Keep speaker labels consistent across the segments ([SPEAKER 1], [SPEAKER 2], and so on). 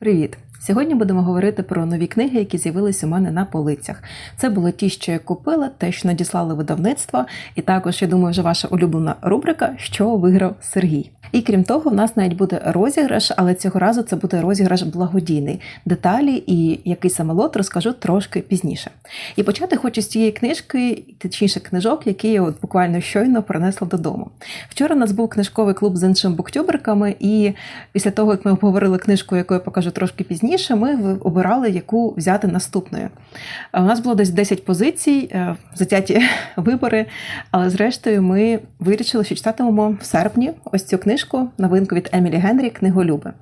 [SPEAKER 1] Привіт! Сьогодні будемо говорити про нові книги, які з'явились у мене на полицях. Це були ті, що я купила, те, що надіслали видавництво, і також, я думаю, вже ваша улюблена рубрика, що виграв Сергій. І крім того, в нас навіть буде розіграш, але цього разу це буде розіграш благодійний. Деталі і який саме лот розкажу трошки пізніше. І почати хочу з цієї книжки, точніше книжок, які я от буквально щойно принесла додому. Вчора у нас був книжковий клуб з іншими буктюберками, і після того, як ми обговорили книжку, яку я покажу трошки пізніше, ми обирали, яку взяти наступною. У нас було десь 10 позицій, е, затяті вибори, але зрештою ми вирішили, що читатимемо в серпні ось цю книжку, новинку від Емілі Генрі Книголюби.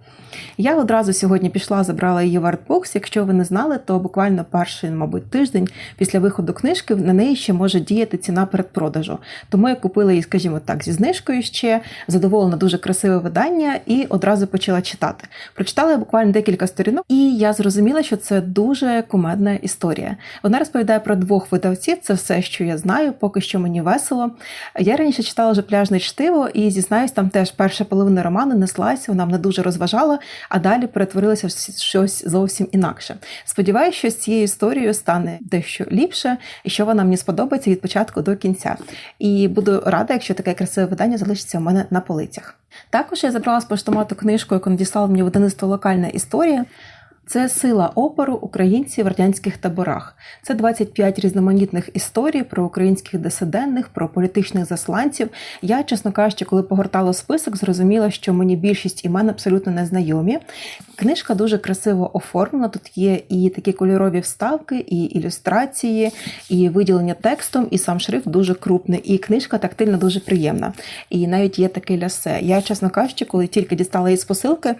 [SPEAKER 1] Я одразу сьогодні пішла, забрала її в артбокс. Якщо ви не знали, то буквально перший, мабуть, тиждень після виходу книжки на неї ще може діяти ціна передпродажу. Тому я купила її, скажімо так, зі знижкою ще задоволена дуже красиве видання і одразу почала читати. Прочитала я буквально декілька сторінок, і я зрозуміла, що це дуже кумедна історія. Вона розповідає про двох видавців. Це все, що я знаю. Поки що мені весело. Я раніше читала вже пляжне чтиво, і зізнаюсь, там теж перша половина роману неслась, вона мене дуже розважала, а далі перетворилося в щось зовсім інакше. Сподіваюся, що з цією історією стане дещо ліпше, і що вона мені сподобається від початку до кінця. І буду рада, якщо таке красиве видання залишиться у мене на полицях. Також я забрала з поштомату книжку, яку надіслала мені в Одиництво локальна історія. Це сила опору українців в радянських таборах. Це 25 різноманітних історій про українських дисидентних, про політичних засланців. Я, чесно кажучи, коли погортала список, зрозуміла, що мені більшість імен абсолютно не знайомі. Книжка дуже красиво оформлена. Тут є і такі кольорові вставки, і ілюстрації, і виділення текстом, і сам шрифт дуже крупний. І книжка тактильно дуже приємна. І навіть є таке лясе. Я, чесно кажучи, коли тільки дістала її з посилки.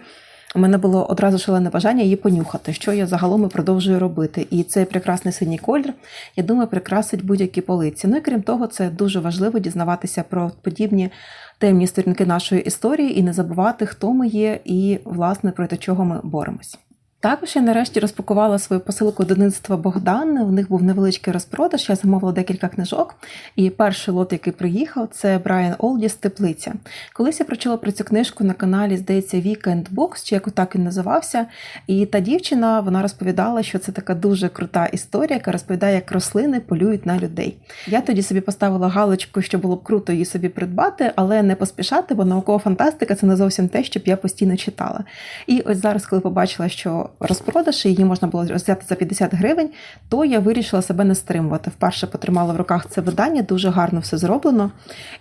[SPEAKER 1] У мене було одразу шалене бажання її понюхати, що я загалом і продовжую робити. І цей прекрасний синій колір, я думаю, прикрасить будь-які полиці. Ну і крім того, це дуже важливо дізнаватися про подібні темні сторінки нашої історії і не забувати, хто ми є, і власне проти чого ми боремось. Також я нарешті розпакувала свою посилку дитинства Богдан. У них був невеличкий розпродаж. Я замовила декілька книжок. І перший лот, який приїхав, це Брайан Олдіс Теплиця. Колись я прочула про цю книжку на каналі, здається, Weekend Books, чи як так він називався. І та дівчина вона розповідала, що це така дуже крута історія, яка розповідає, як рослини полюють на людей. Я тоді собі поставила галочку, що було б круто її собі придбати, але не поспішати, бо наукова фантастика це не зовсім те, щоб я постійно читала. І ось зараз, коли побачила, що розпродаж її можна було взяти за 50 гривень, то я вирішила себе не стримувати. Вперше потримала в руках це видання, дуже гарно все зроблено.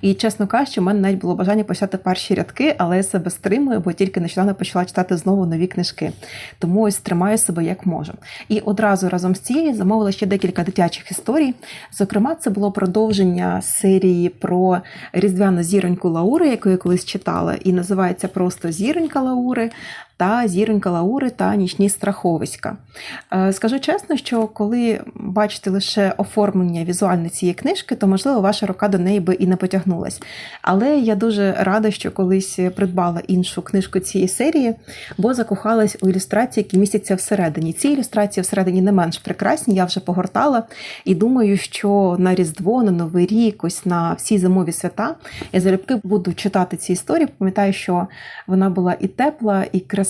[SPEAKER 1] І, чесно кажучи, у мене навіть було бажання почати перші рядки, але я себе стримую, бо тільки нещодавно почала читати знову нові книжки. Тому ось тримаю себе як можу. І одразу разом з цією замовила ще декілька дитячих історій. Зокрема, це було продовження серії про різдвяну зіроньку Лаури, яку я колись читала, і називається просто Зіронька Лаури та зіронька Лаури та нічні страховиська. Е, Скажу чесно, що коли бачите лише оформлення візуальне цієї книжки, то можливо ваша рука до неї би і не потягнулась. Але я дуже рада, що колись придбала іншу книжку цієї серії, бо закохалась у ілюстрації, які містяться всередині. Ці ілюстрації всередині не менш прекрасні, я вже погортала і думаю, що на Різдво, на Новий рік, ось на всі зимові свята я залюбки буду читати ці історії. Пам'ятаю, що вона була і тепла, і красива,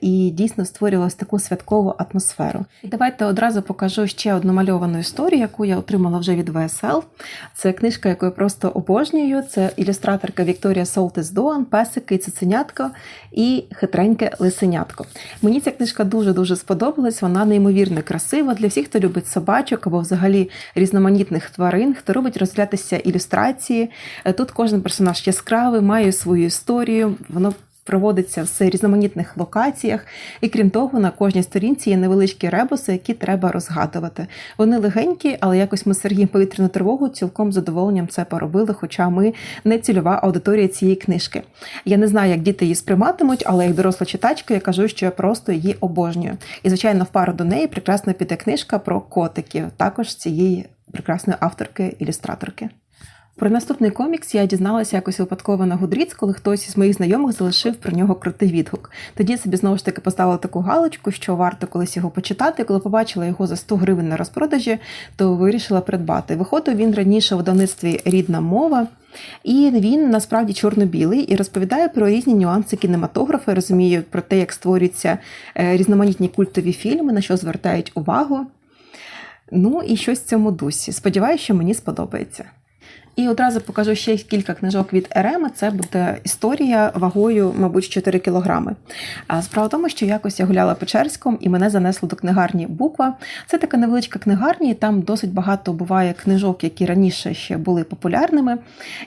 [SPEAKER 1] і дійсно створювала таку святкову атмосферу. І давайте одразу покажу ще одну мальовану історію, яку я отримала вже від ВСЛ. Це книжка, яку я просто обожнюю. Це ілюстраторка Вікторія Солтис Доан, песики, цуценятко і хитреньке лисенятко. Мені ця книжка дуже дуже сподобалась. Вона неймовірно красива для всіх, хто любить собачок або взагалі різноманітних тварин, хто любить розглядатися ілюстрації. Тут кожен персонаж яскравий, має свою історію. Воно проводиться в різноманітних локаціях, і крім того, на кожній сторінці є невеличкі ребуси, які треба розгадувати. Вони легенькі, але якось ми з Сергієм повітряну тривогу цілком задоволенням це поробили, хоча ми не цільова аудиторія цієї книжки. Я не знаю, як діти її сприйматимуть, але як доросла читачка, я кажу, що я просто її обожнюю. І, звичайно, в пару до неї прекрасно піде книжка про котиків, також цієї прекрасної авторки-ілюстраторки. Про наступний комікс я дізналася якось випадково на Гудріц, коли хтось із моїх знайомих залишив про нього крутий відгук. Тоді собі знову ж таки поставила таку галочку, що варто колись його почитати. Коли побачила його за 100 гривень на розпродажі, то вирішила придбати. Виходив він раніше в видавництві рідна мова. І він насправді чорно-білий і розповідає про різні нюанси кінематографа, розуміє про те, як створюються е, різноманітні культові фільми, на що звертають увагу. Ну і щось в цьому дусі. Сподіваюся, що мені сподобається. І одразу покажу ще кілька книжок від Ерема. Це буде історія вагою, мабуть, 4 кілограми. Справа в тому, що якось я гуляла Печерськом і мене занесло до книгарні Буква. Це така невеличка книгарня, і там досить багато буває книжок, які раніше ще були популярними.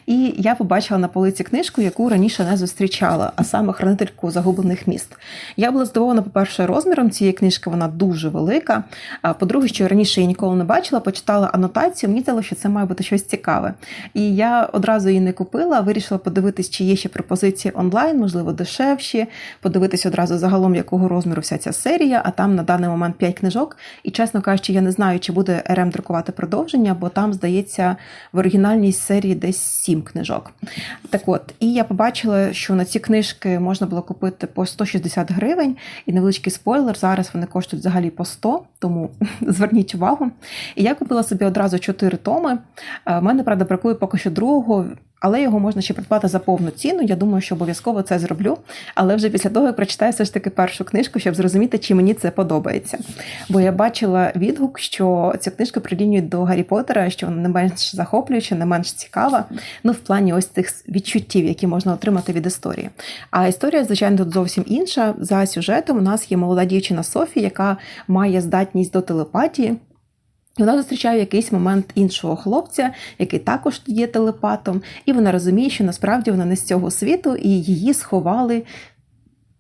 [SPEAKER 1] І я побачила на полиці книжку, яку раніше не зустрічала, а саме хранительку загублених міст. Я була здивована, по-перше, розміром цієї книжки, вона дуже велика. А по-друге, що раніше я ніколи не бачила, почитала анотацію, мені здалося, що це має бути щось цікаве. І я одразу її не купила, вирішила подивитись, чи є ще пропозиції онлайн, можливо, дешевші, подивитись одразу загалом, якого розміру вся ця серія, а там на даний момент 5 книжок. І, чесно кажучи, я не знаю, чи буде РМ друкувати продовження, бо там, здається, в оригінальній серії десь 7 книжок. Так от, і я побачила, що на ці книжки можна було купити по 160 гривень, і невеличкий спойлер. Зараз вони коштують взагалі по 100, тому зверніть увагу. І я купила собі одразу 4 томи. У мене, правда, бракує поки що другого, але його можна ще придбати за повну ціну. Я думаю, що обов'язково це зроблю. Але вже після того я прочитаю все ж таки першу книжку, щоб зрозуміти, чи мені це подобається. Бо я бачила відгук, що цю книжку прирівнюють до Гаррі Поттера, що вона не менш захоплююча, не менш цікава. Ну, в плані ось цих відчуттів, які можна отримати від історії. А історія, звичайно, тут зовсім інша. За сюжетом у нас є молода дівчина Софі, яка має здатність до телепатії. І Вона зустрічає в якийсь момент іншого хлопця, який також є телепатом, і вона розуміє, що насправді вона не з цього світу, і її сховали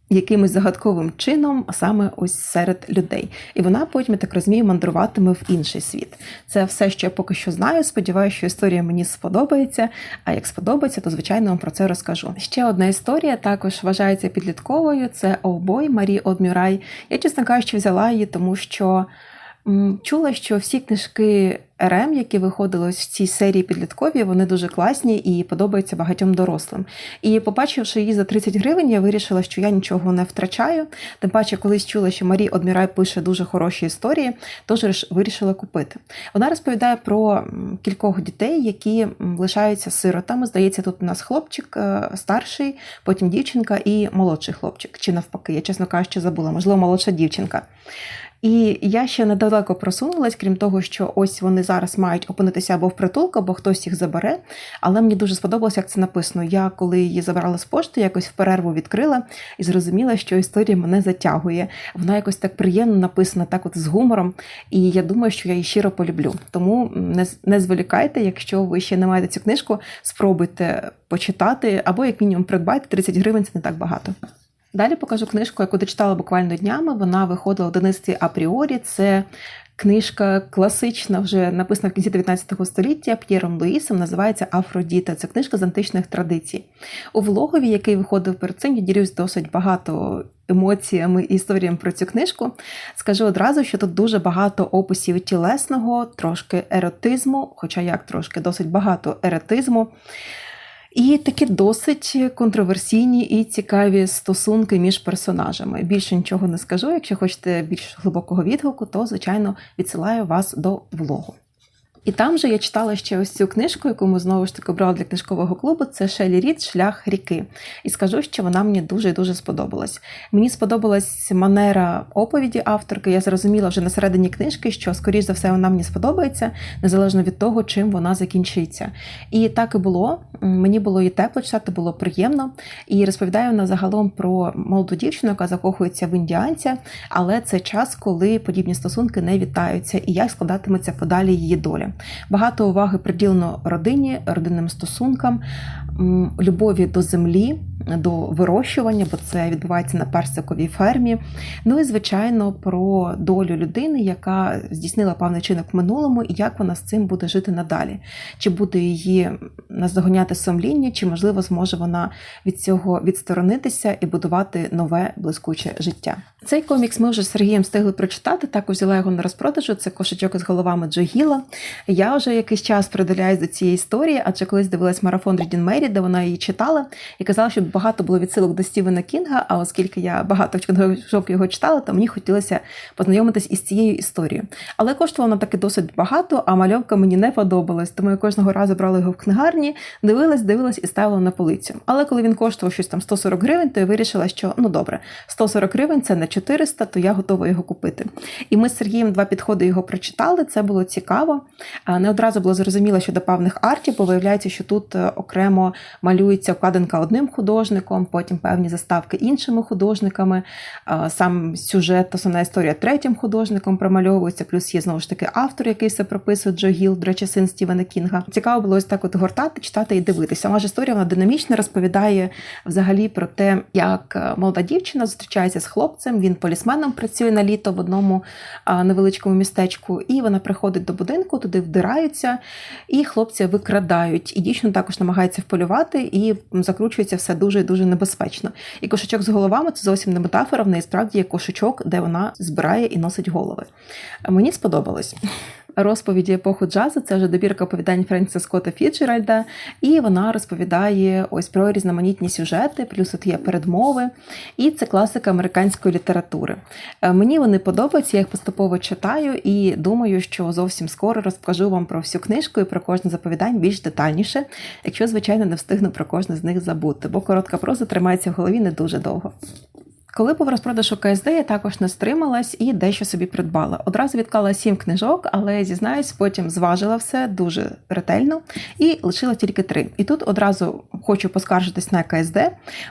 [SPEAKER 1] якимось загадковим чином, саме ось серед людей. І вона потім, я так розумію, мандруватиме в інший світ. Це все, що я поки що знаю. Сподіваюся, що історія мені сподобається. А як сподобається, то звичайно вам про це розкажу. Ще одна історія також вважається підлітковою. Це Овбой Марі Одмюрай. Я, чесно кажучи, взяла її, тому що. Чула, що всі книжки РМ, які виходили в цій серії підліткові, вони дуже класні і подобаються багатьом дорослим. І побачивши її за 30 гривень, я вирішила, що я нічого не втрачаю. Тим паче, колись чула, що Марі Одмірай пише дуже хороші історії, тож вирішила купити. Вона розповідає про кількох дітей, які лишаються сиротами. Здається, тут у нас хлопчик е, старший, потім дівчинка і молодший хлопчик. Чи навпаки, я чесно кажучи, забула, можливо, молодша дівчинка. І я ще недалеко просунулась, крім того, що ось вони зараз мають опинитися або в притулку, або хтось їх забере. Але мені дуже сподобалося, як це написано. Я, коли її забирала з пошти, якось в перерву відкрила і зрозуміла, що історія мене затягує. Вона якось так приємно написана, так от з гумором. І я думаю, що я її щиро полюблю. Тому не, не зволікайте, якщо ви ще не маєте цю книжку, спробуйте почитати, або як мінімум придбайте 30 гривень це не так багато. Далі покажу книжку, яку дочитала буквально днями. Вона виходила в донецтві апріорі. Це книжка класична, вже написана в кінці 19 століття П'єром Луїсом, називається Афродіта. Це книжка з античних традицій. У влогові, який виходив перед цим, я ділюсь досить багато. Емоціями і історіями про цю книжку скажу одразу, що тут дуже багато описів тілесного, трошки еротизму, хоча як трошки досить багато еретизму. І такі досить контроверсійні і цікаві стосунки між персонажами. Більше нічого не скажу. Якщо хочете більш глибокого відгуку, то звичайно відсилаю вас до влогу. І там же я читала ще ось цю книжку, яку ми знову ж таки обрали для книжкового клубу. Це Шелі Рід Шлях ріки. І скажу, що вона мені дуже дуже сподобалась. Мені сподобалась манера оповіді авторки. Я зрозуміла вже на середині книжки, що, скоріш за все, вона мені сподобається, незалежно від того, чим вона закінчиться. І так і було. Мені було і тепло читати, було приємно. І розповідає вона загалом про молоду дівчину, яка закохується в індіанця, але це час, коли подібні стосунки не вітаються, і як складатиметься подалі її доля. Багато уваги приділено родині, родинним стосункам, любові до землі, до вирощування, бо це відбувається на персиковій фермі. Ну і звичайно про долю людини, яка здійснила певний чинок в минулому, і як вона з цим буде жити надалі. Чи буде її наздоганяти сумління, чи можливо зможе вона від цього відсторонитися і будувати нове блискуче життя. Цей комікс ми вже з Сергієм встигли прочитати. Також взяла його на розпродажу. Це кошечок із головами Джо Гіла. Я вже якийсь час приділяюсь до цієї історії, адже колись дивилась марафон Рідін Мері, де вона її читала, і казала, що багато було відсилок до Стівена Кінга. А оскільки я багато книжок його читала, то мені хотілося познайомитись із цією історією. Але коштувало вона таки досить багато, а мальовка мені не подобалась, тому я кожного разу брала його в книгарні, дивилась, дивилась і ставила на полицю. Але коли він коштував щось там 140 гривень, то я вирішила, що ну добре, 140 гривень це не 400, то я готова його купити. І ми з Сергієм два підходи його прочитали. Це було цікаво. Не одразу було зрозуміло, що до певних артів, бо виявляється, що тут е, окремо малюється обкладинка одним художником, потім певні заставки іншими художниками. Сам сюжет, основна історія третім художником промальовується. Плюс є знову ж таки автор, який все прописує Джо Гіл, до речі, син Стівена Кінга. Цікаво було ось так от гортати, читати і дивитися. Сама ж історія вона динамічно розповідає взагалі про те, як е, молода дівчина зустрічається з хлопцем. Він полісменом працює на літо в одному невеличкому містечку, і вона приходить до будинку, туди вдираються, і хлопця викрадають. І дівчина також намагається вполювати, і закручується все дуже дуже небезпечно. І кошечок з головами це зовсім не метафора. В неї справді є кошечок, де вона збирає і носить голови. Мені сподобалось розповіді епоху джазу. Це вже добірка оповідань Френсіса Скотта Фіджеральда, і вона розповідає ось про різноманітні сюжети, плюс от є передмови, і це класика американської літератури. Е, мені вони подобаються, я їх поступово читаю і думаю, що зовсім скоро розкажу вам про всю книжку і про кожне заповідань більш детальніше, якщо, звичайно, не встигну про кожне з них забути, бо коротка проза тримається в голові не дуже довго. Коли був розпродаж у КСД, я також не стрималась і дещо собі придбала. Одразу відклала сім книжок, але зізнаюсь, потім зважила все дуже ретельно і лишила тільки три. І тут одразу хочу поскаржитись на КСД,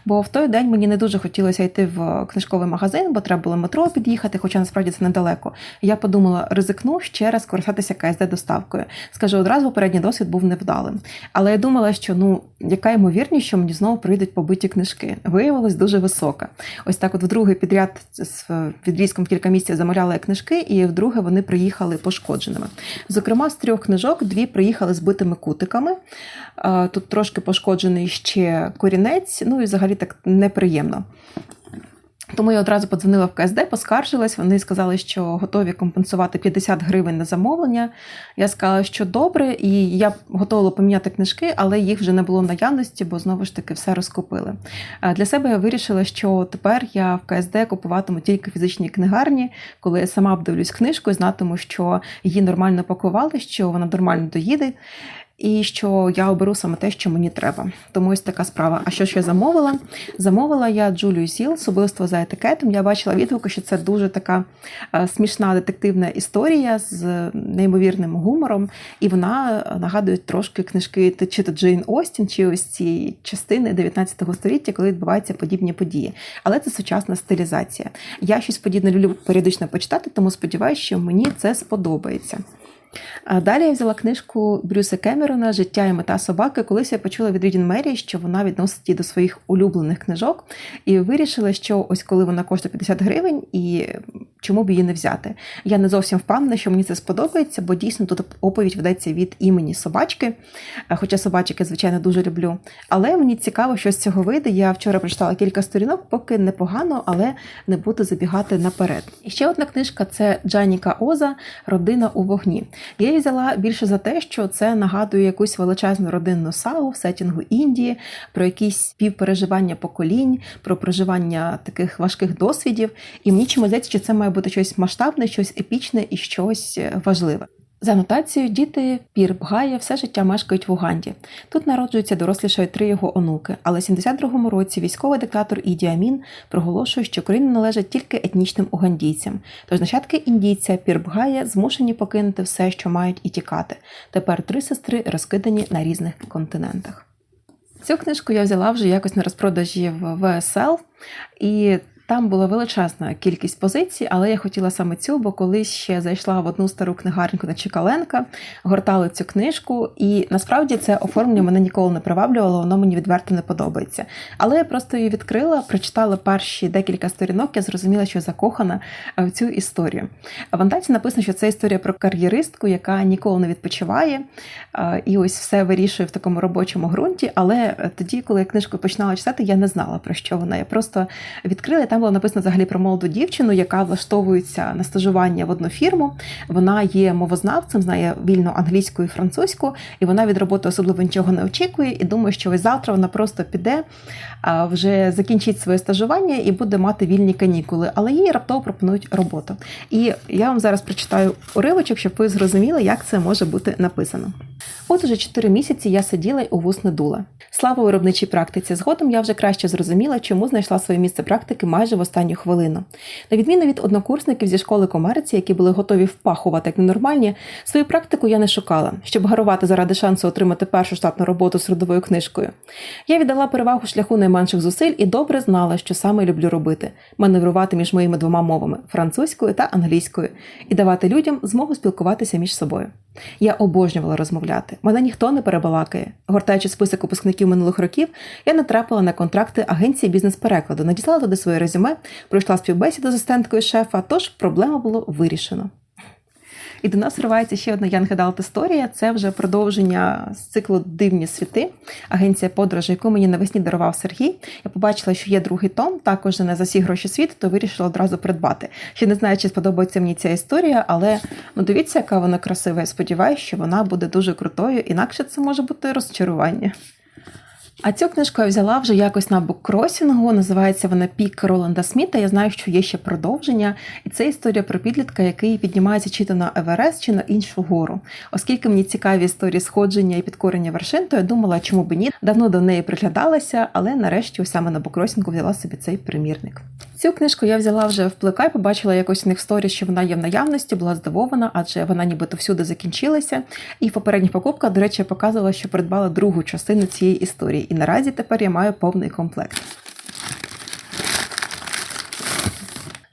[SPEAKER 1] бо в той день мені не дуже хотілося йти в книжковий магазин, бо треба було метро під'їхати, хоча насправді це недалеко. Я подумала, ризикну ще раз користатися КСД доставкою. Скажу, одразу попередній досвід був невдалим. Але я думала, що ну яка ймовірність, що мені знову прийдуть побиті книжки. Виявилось дуже висока. Ось так, от вдруге підряд з відрізком кілька місяців замовляли книжки, і вдруге вони приїхали пошкодженими. Зокрема, з трьох книжок дві приїхали збитими кутиками. Тут трошки пошкоджений ще корінець, ну і взагалі так неприємно. Тому я одразу подзвонила в КСД, поскаржилась. Вони сказали, що готові компенсувати 50 гривень на замовлення. Я сказала, що добре, і я готова поміняти книжки, але їх вже не було наявності, бо знову ж таки все розкупили. Для себе я вирішила, що тепер я в КСД купуватиму тільки фізичні книгарні, коли я сама обдивлюсь книжку і знатиму, що її нормально пакували, що вона нормально доїде і що я оберу саме те, що мені треба. Тому ось така справа. А що я замовила? Замовила я Джулію Сіл, особисто за етикетом. Я бачила відгуки, що це дуже така е, смішна детективна історія з неймовірним гумором, і вона нагадує трошки книжки чи то Джейн Остін, чи ось ці частини 19 століття, коли відбуваються подібні події. Але це сучасна стилізація. Я щось подібне люблю періодично почитати, тому сподіваюся, що мені це сподобається. Далі я взяла книжку Брюса Кемерона Життя і мета собаки. Колись я почула від Рідін Мері, що вона відносить її до своїх улюблених книжок, і вирішила, що ось коли вона коштує 50 гривень, і чому б її не взяти. Я не зовсім впевнена, що мені це сподобається, бо дійсно тут оповідь ведеться від імені собачки, хоча собачки, звичайно, дуже люблю. Але мені цікаво, що з цього вийде. Я вчора прочитала кілька сторінок, поки непогано, але не буду забігати наперед. І ще одна книжка це Джаніка Оза Родина у вогні. Я її взяла більше за те, що це нагадує якусь величезну родинну сагу в сетінгу Індії, про якісь співпереживання поколінь, про проживання таких важких досвідів. І мені чому здається, що це має бути щось масштабне, щось епічне і щось важливе. За анотацією, діти Пір Бгая все життя мешкають в Уганді. Тут народжуються дорослішають три його онуки, але в 72-му році військовий диктатор Іді Амін проголошує, що країна належить тільки етнічним угандійцям. Тож нащадки індійця Пір Бгая змушені покинути все, що мають, і тікати. Тепер три сестри розкидані на різних континентах. Цю книжку я взяла вже якось на розпродажі в ВСЛ, і Там була величезна кількість позицій, але я хотіла саме цю, бо колись ще зайшла в одну стару книгарню на Чекаленка, гортала цю книжку, і насправді це оформлення мене ніколи не приваблювало, воно мені відверто не подобається. Але я просто її відкрила, прочитала перші декілька сторінок, я зрозуміла, що закохана в цю історію. В Антаці написано, що це історія про кар'єристку, яка ніколи не відпочиває, і ось все вирішує в такому робочому ґрунті. Але тоді, коли я книжку починала читати, я не знала про що вона. Я просто відкрила, там було написано взагалі про молоду дівчину, яка влаштовується на стажування в одну фірму. Вона є мовознавцем, знає вільно англійську і французьку, і вона від роботи особливо нічого не очікує. І думає, що ось завтра вона просто піде, вже закінчить своє стажування і буде мати вільні канікули. Але їй раптово пропонують роботу. І я вам зараз прочитаю уривочок, щоб ви зрозуміли, як це може бути написано. От уже 4 місяці я сиділа й у вус не дула. Слава виробничій практиці. Згодом я вже краще зрозуміла, чому знайшла своє місце практики майже в останню хвилину. На відміну від однокурсників зі школи комерції, які були готові впахувати як ненормальні, свою практику я не шукала, щоб гарувати заради шансу отримати першу штатну роботу з трудовою книжкою. Я віддала перевагу шляху найменших зусиль і добре знала, що саме люблю робити маневрувати між моїми двома мовами французькою та англійською, і давати людям змогу спілкуватися між собою. Я обожнювала розмовляти. Мене ніхто не перебалакає. Гортаючи список випускників минулих років, я натрапила на контракти агенції бізнес-перекладу, надіслала туди своє резюме, пройшла співбесіду з асистенткою шефа, тож проблема було вирішено. І до нас вривається ще одна Young Adult історія. Це вже продовження з циклу Дивні світи, агенція подорожі, яку мені навесні дарував Сергій. Я побачила, що є другий том, також не за всі гроші світу, то вирішила одразу придбати. Ще не знаю, чи сподобається мені ця історія, але ну дивіться, яка вона красива. Я сподіваюся, що вона буде дуже крутою, інакше це може бути розчарування. А цю книжку я взяла вже якось на буккросінгу. Називається вона Пік Роланда Сміта. Я знаю, що є ще продовження, і це історія про підлітка, який піднімається чи то на Еверест, чи на іншу гору. Оскільки мені цікаві історії сходження і підкорення вершин, то я думала, чому б ні. Давно до неї приглядалася, але нарешті саме на буккросінгу взяла собі цей примірник. Цю книжку я взяла вже в плекай, побачила якось у них сторі, що вона є в наявності, була здивована, адже вона нібито всюди закінчилася. І в попередніх покупках, до речі, показувала, що придбала другу частину цієї історії. І наразі тепер я маю повний комплект.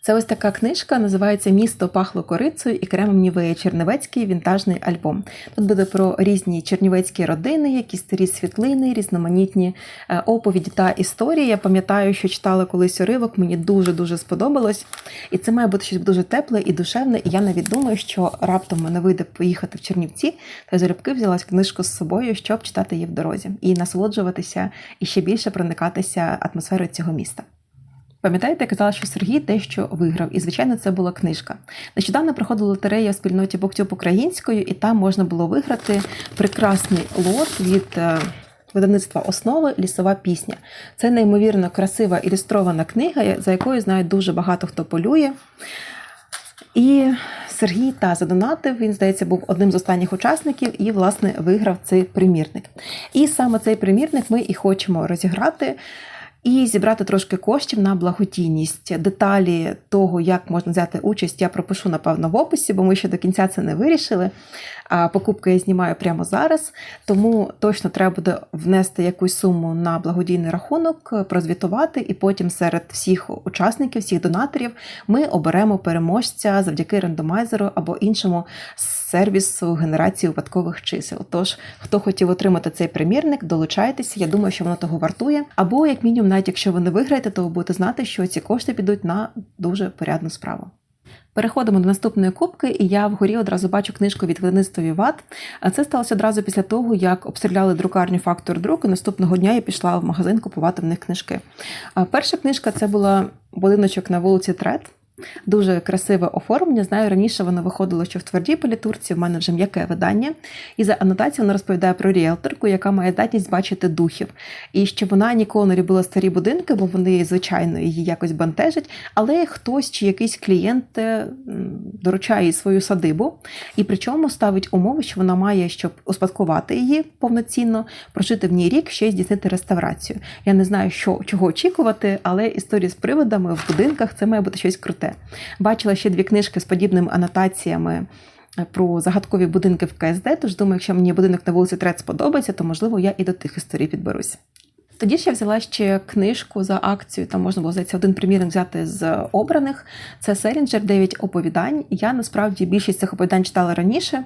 [SPEAKER 1] Це ось така книжка, називається Місто пахло корицею і кремом Нівея Чернівецький вінтажний альбом. Тут буде про різні чернівецькі родини, якісь старі світлини, різноманітні е, оповіді та історії. Я пам'ятаю, що читала колись уривок, мені дуже-дуже сподобалось. І це має бути щось дуже тепле і душевне. І я навіть думаю, що раптом мене вийде поїхати в Чернівці, та залюбки взялась книжку з собою, щоб читати її в дорозі і насолоджуватися і ще більше проникатися атмосферою цього міста. Пам'ятаєте, я казала, що Сергій дещо виграв, і, звичайно, це була книжка. Нещодавно проходила лотерея в спільноті Боктюб українською, і там можна було виграти прекрасний лот від е, видавництва основи Лісова пісня. Це неймовірно красива ілюстрована книга, за якою знають дуже багато хто полює. І Сергій та задонатив, він, здається, був одним з останніх учасників і, власне, виграв цей примірник. І саме цей примірник ми і хочемо розіграти і зібрати трошки коштів на благодійність. Деталі того, як можна взяти участь, я пропишу, напевно, в описі, бо ми ще до кінця це не вирішили. А покупки я знімаю прямо зараз, тому точно треба буде внести якусь суму на благодійний рахунок, прозвітувати, і потім серед всіх учасників, всіх донаторів, ми оберемо переможця завдяки рандомайзеру або іншому сервісу генерації випадкових чисел. Тож, хто хотів отримати цей примірник, долучайтеся. Я думаю, що воно того вартує. Або, як мінімум, навіть якщо ви не виграєте, то ви будете знати, що ці кошти підуть на дуже порядну справу. Переходимо до наступної кубки, і я вгорі одразу бачу книжку від видавництва Віват. Це сталося одразу після того, як обстріляли друкарню фактор друк, і наступного дня я пішла в магазин купувати в них книжки. Перша книжка це була будиночок на вулиці Трет. Дуже красиве оформлення. Знаю, раніше воно виходило що в твердій політурці, в мене вже м'яке видання. І за анотацією вона розповідає про ріелторку, яка має здатність бачити духів. І що вона ніколи не любила старі будинки, бо вони, звичайно, її якось бентежать. Але хтось чи якийсь клієнт е, доручає їй свою садибу, і причому ставить умови, що вона має, щоб успадкувати її повноцінно, прожити в ній рік, ще й здійснити реставрацію. Я не знаю, що чого очікувати, але історії з приводами в будинках це має бути щось круте. Бачила ще дві книжки з подібними анотаціями. Про загадкові будинки в КСД, тож думаю, якщо мені будинок на вулиці Трет сподобається, то можливо я і до тих історій підберусь. Тоді ж я взяла ще книжку за акцію. Там можна було здається один примірник взяти з обраних. Це Селінджер, 9 оповідань. Я насправді більшість цих оповідань читала раніше.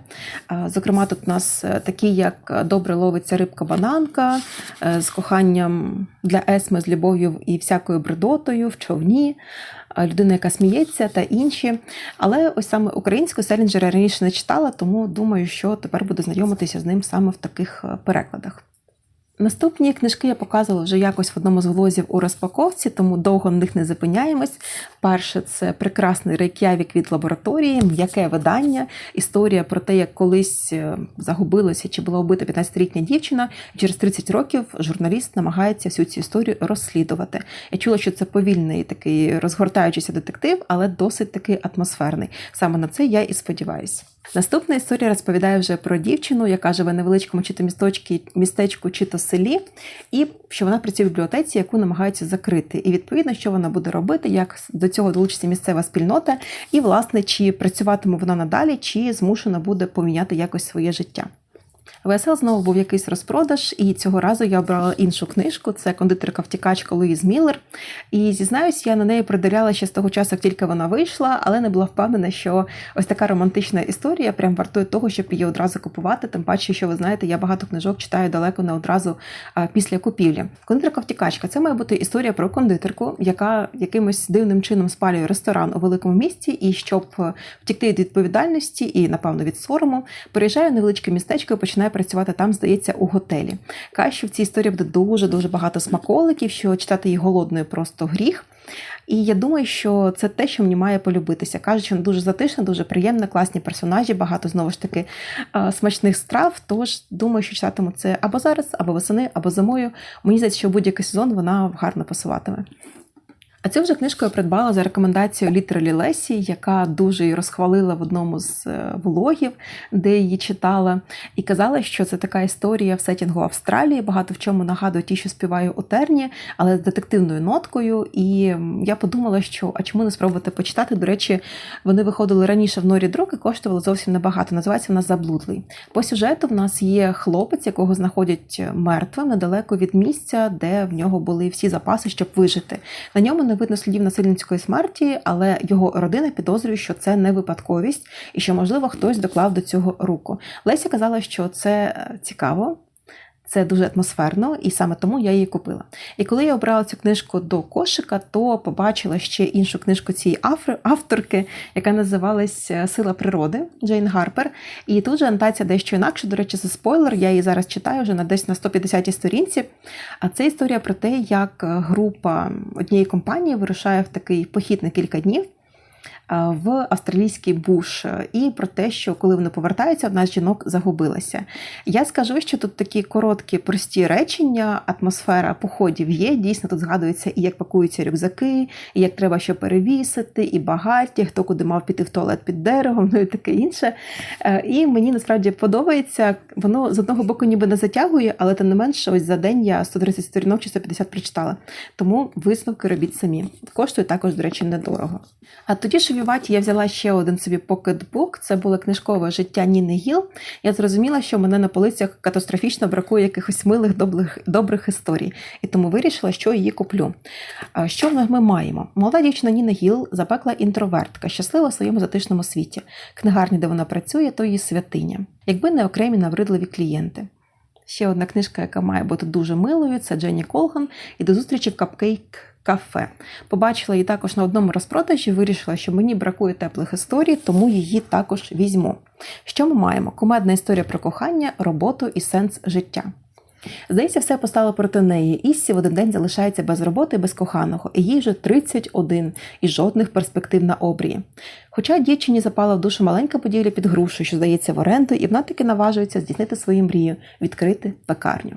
[SPEAKER 1] Зокрема, тут у нас е, такі, як добре ловиться рибка бананка е, з коханням для Есми з любов'ю і всякою бредотою в човні. Людина, яка сміється, та інші. Але ось саме українську Селінджера раніше не читала, тому думаю, що тепер буду знайомитися з ним саме в таких е, перекладах. Наступні книжки я показувала вже якось в одному з влозів у розпаковці, тому довго на них не зупиняємось. Перше це прекрасний рейк'явік від лабораторії, м'яке видання, історія про те, як колись е, загубилася чи була убита 15-літня дівчина. Через 30 років журналіст намагається всю цю історію розслідувати. Я чула, що це повільний такий розгортаючийся детектив, але досить такий атмосферний. Саме на це я і сподіваюся. Наступна історія розповідає вже про дівчину, яка живе в невеличкому чи то місточці, містечку, чи то селі, і що вона працює в бібліотеці, яку намагаються закрити. І відповідно, що вона буде робити, як до цього долучиться місцева спільнота, і, власне, чи працюватиме вона надалі, чи змушена буде поміняти якось своє життя. ВСЛ знову був якийсь розпродаж, і цього разу я обрала іншу книжку. Це кондитерка втікачка Луїз Міллер. І зізнаюсь, я на неї придиряла ще з того часу, як тільки вона вийшла, але не була впевнена, що ось така романтична історія прям вартує того, щоб її одразу купувати. Тим паче, що ви знаєте, я багато книжок читаю далеко не одразу після купівлі. Кондитерка втікачка це має бути історія про кондитерку, яка якимось дивним чином спалює ресторан у великому місті, і щоб втікти від відповідальності і, напевно, від сорому, переїжджає в невеличке містечко і починає починає працювати там, здається, у готелі. Каже, що в цій історії буде дуже-дуже багато смаколиків, що читати її голодною просто гріх. І я думаю, що це те, що мені має полюбитися. Кажуть, що дуже затишна, дуже приємна, класні персонажі, багато знову ж таки смачних страв. Тож думаю, що читатиму це або зараз, або восени, або зимою. Мені здається, що будь-який сезон вона гарно пасуватиме. А цю вже книжку я придбала за рекомендацією Літералі Лесі, яка дуже її розхвалила в одному з е, влогів, де її читала, і казала, що це така історія в сетінгу Австралії, багато в чому нагадує ті, що співаю у терні, але з детективною ноткою. І я подумала, що а чому не спробувати почитати? До речі, вони виходили раніше в норі друк і коштували зовсім небагато. Називається вона Заблудлий. По сюжету в нас є хлопець, якого знаходять мертвим недалеко від місця, де в нього були всі запаси, щоб вижити. На ньому не видно слідів насильницької смерті, але його родина підозрює, що це не випадковість і що, можливо, хтось доклав до цього руку. Леся казала, що це е, цікаво. Це дуже атмосферно, і саме тому я її купила. І коли я обрала цю книжку до кошика, то побачила ще іншу книжку цієї авторки, яка називалась е, Сила природи Джейн Гарпер. І тут же анотація дещо інакше. До речі, це спойлер. Я її зараз читаю вже на десь на 150-й сторінці. А це історія про те, як група однієї компанії вирушає в такий похід на кілька днів. Е, в австралійський буш і про те, що коли вони повертаються, в нас жінок загубилася. Я скажу, що тут такі короткі, прості речення, атмосфера походів є. Дійсно, тут згадується і як пакуються рюкзаки, і як треба що перевісити, і багаття, хто куди мав піти в туалет під деревом, ну і таке інше. Е, і мені насправді подобається. Воно з одного боку ніби не затягує, але тим не менше, ось за день я 130 сторінок чи 150 прочитала. Тому висновки робіть самі. Коштує також, до речі, недорого. А тоді ж Віваті я взяла ще один собі покетбук. Це було книжкове життя Ніни Гіл. Я зрозуміла, що мене на полицях катастрофічно бракує якихось милих добрих, добрих історій, і тому вирішила, що її куплю. Що ми маємо? Молода дівчина Ніна Гіл запекла інтровертка, щаслива в своєму затишному світі. Книгарні, де вона працює, то її святиня, якби не окремі навридливі клієнти. Ще одна книжка, яка має бути дуже милою, це Дженні Колган. І до зустрічі в Капкейк кафе. Побачила її також на одному розпродажі, вирішила, що мені бракує теплих історій, тому її також візьму. Що ми маємо? Кумедна історія про кохання, роботу і сенс життя. Здається, все постало проти неї. Іссі в один день залишається без роботи, без коханого, і їй вже 31 і жодних перспектив на обрії. Хоча дівчині запала в душу маленька будівля під грушу, що здається в оренду, і вона таки наважується здійснити свою мрію відкрити пекарню.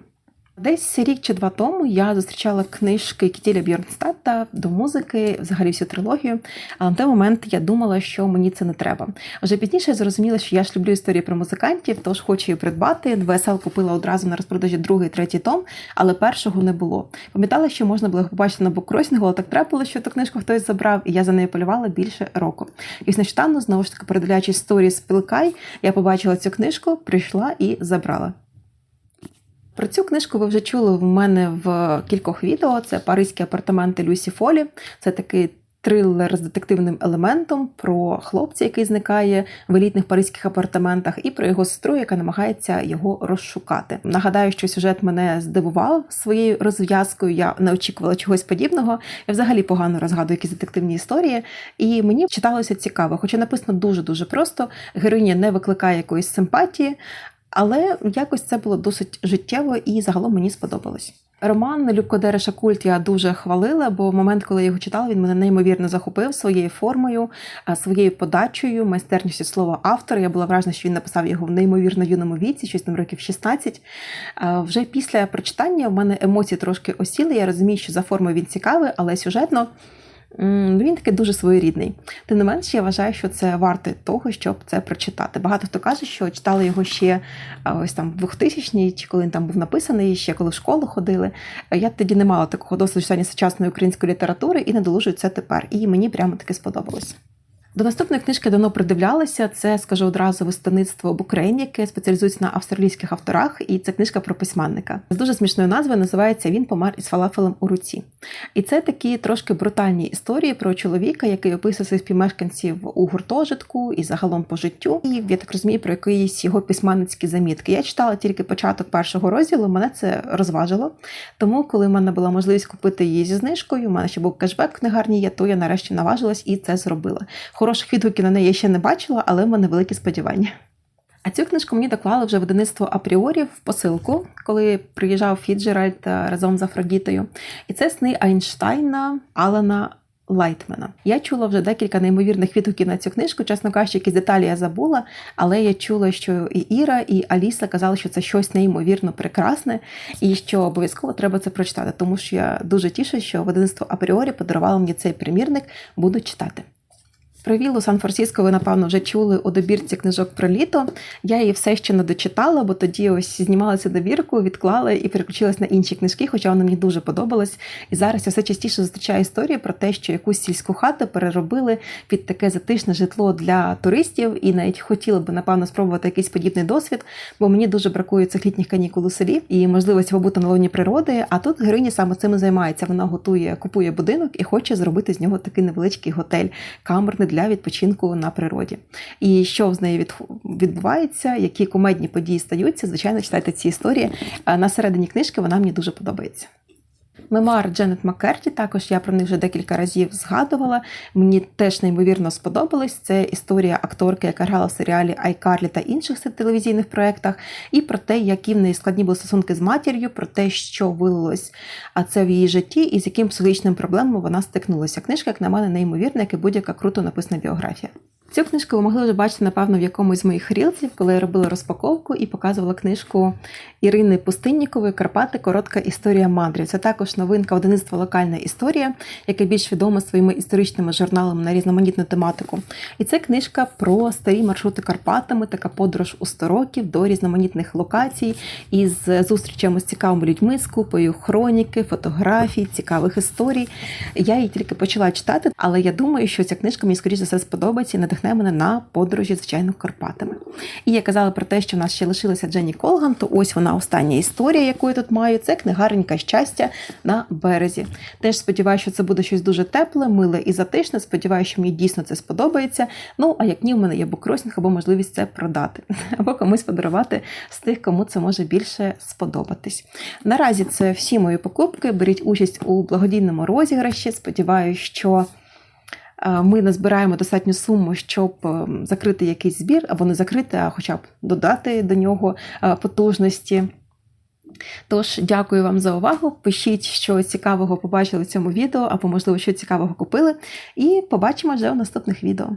[SPEAKER 1] Десь рік чи два тому я зустрічала книжки Кітіля Бjörnstadта до музики, взагалі всю трилогію. А на той момент я думала, що мені це не треба. Вже пізніше я зрозуміла, що я ж люблю історії про музикантів, тож хочу її придбати. ВСЛ купила одразу на розпродажі другий, третій том, але першого не було. Пам'ятала, що можна було побачити на буккросінгу, але так трапило, що ту книжку хтось забрав, і я за нею полювала більше року. І нещодавно, знову ж таки, передивляючись історії з Пилкай, я побачила цю книжку, прийшла і забрала. Про цю книжку ви вже чули в мене в кількох відео. Це Паризькі апартаменти Люсі Фолі. Це такий трилер з детективним елементом про хлопця, який зникає в елітних паризьких апартаментах, і про його сестру, яка намагається його розшукати. Нагадаю, що сюжет мене здивував своєю розв'язкою. Я не очікувала чогось подібного. Я взагалі погано розгадую якісь детективні історії, і мені читалося цікаво, хоча написано дуже дуже просто. Героїня не викликає якоїсь симпатії. Але якось це було досить життєво і загалом мені сподобалось. Роман Любко Дереша Культ я дуже хвалила, бо момент, коли я його читала, він мене неймовірно захопив своєю формою, своєю подачею, майстерністю слова автора. Я була вражена, що він написав його в неймовірно юному віці, щось там років 16. Вже після прочитання в мене емоції трошки осіли. Я розумію, що за формою він цікавий, але сюжетно. Він такий дуже своєрідний. Тим не менш, я вважаю, що це варте того, щоб це прочитати. Багато хто каже, що читали його ще ось там 2000-ні, чи коли він там був написаний, ще коли в школу ходили. Я тоді не мала такого досвіду читання сучасної української літератури і не долужую це тепер. І мені прямо таки сподобалось. До наступної книжки давно придивлялася. Це, скажу одразу, виставництво Букрейн, яке спеціалізується на австралійських авторах, і це книжка про письменника. З дуже смішною назвою називається Він помер із фалафелем у руці. І це такі трошки брутальні історії про чоловіка, який описує своїх співмешканців у гуртожитку і загалом по життю. І я так розумію, про якісь його письменницькі замітки. Я читала тільки початок першого розділу, мене це розважило. Тому, коли в мене була можливість купити її зі знижкою, у мене ще був кешбек в книгарні, є, то я нарешті наважилась і це зробила. Хороших відгуків на неї я ще не бачила, але в мене великі сподівання. А цю книжку мені доклали вже видавництво Апріорі в посилку, коли приїжджав Фіджеральд разом з Афродітою. І це сни Айнштайна Алана Лайтмена. Я чула вже декілька неймовірних відгуків на цю книжку. Чесно кажучи, якісь деталі я забула, але я чула, що і Іра, і Аліса казали, що це щось неймовірно прекрасне, і що обов'язково треба це прочитати, тому що я дуже тішу, що видавництво Апріорі подарувало мені цей примірник, буду читати. Про віллу Сан-Франциско ви, напевно, вже чули у добірці книжок про літо. Я її все ще не дочитала, бо тоді ось знімалася добірку, відклала і переключилась на інші книжки, хоча вона мені дуже подобалась. І зараз я все частіше зустрічаю історії про те, що якусь сільську хату переробили під таке затишне житло для туристів, і навіть хотіла би, напевно, спробувати якийсь подібний досвід, бо мені дуже бракує цих літніх канікул у селі і можливості побути на лоні природи. А тут героїня саме цим і займається. Вона готує, купує будинок і хоче зробити з нього такий невеличкий готель, камерний для відпочинку на природі. І що з нею відбувається, які кумедні події стаються, звичайно, читайте ці історії. На середині книжки вона мені дуже подобається. Мемуар Дженет Маккерті, також я про них вже декілька разів згадувала. Мені теж неймовірно сподобалось. Це історія акторки, яка грала в серіалі Айкарлі та інших телевізійних проєктах, і про те, які в неї складні були стосунки з матір'ю, про те, що вилилось це в її житті, і з яким психологічним проблемами вона стикнулася. Книжка, як на мене, неймовірна, як і будь-яка круто написана біографія. Цю книжку ви могли вже бачити, напевно, в якомусь з моїх рілців, коли я робила розпаковку і показувала книжку Ірини Пустиннікової Карпати Коротка історія мандрів. Це також новинка одиництва Локальна історія, яке більш відоме своїми історичними журналами на різноманітну тематику. І це книжка про старі маршрути Карпатами, така подорож у 100 років до різноманітних локацій із зустрічами з цікавими людьми, з купою хроніки, фотографій, цікавих історій. Я її тільки почала читати, але я думаю, що ця книжка мені скоріше за все сподобається і надихне мене на подорожі, звичайно, Карпатами. І я казала про те, що в нас ще лишилася Дженні Колган, то ось вона остання історія, яку я тут маю. Це книгаренька щастя на березі. Теж сподіваюся, що це буде щось дуже тепле, миле і затишне. Сподіваюся, що мені дійсно це сподобається. Ну, а як ні, в мене є букросінг або можливість це продати, або комусь подарувати з тих, кому це може більше сподобатись. Наразі це всі мої покупки. Беріть участь у благодійному розіграші. Сподіваюся, що. Ми назбираємо достатню суму, щоб закрити якийсь збір, або не закрити, а хоча б додати до нього потужності. Тож, дякую вам за увагу. Пишіть, що цікавого побачили в цьому відео, або, можливо, що цікавого купили. І побачимо вже у наступних відео.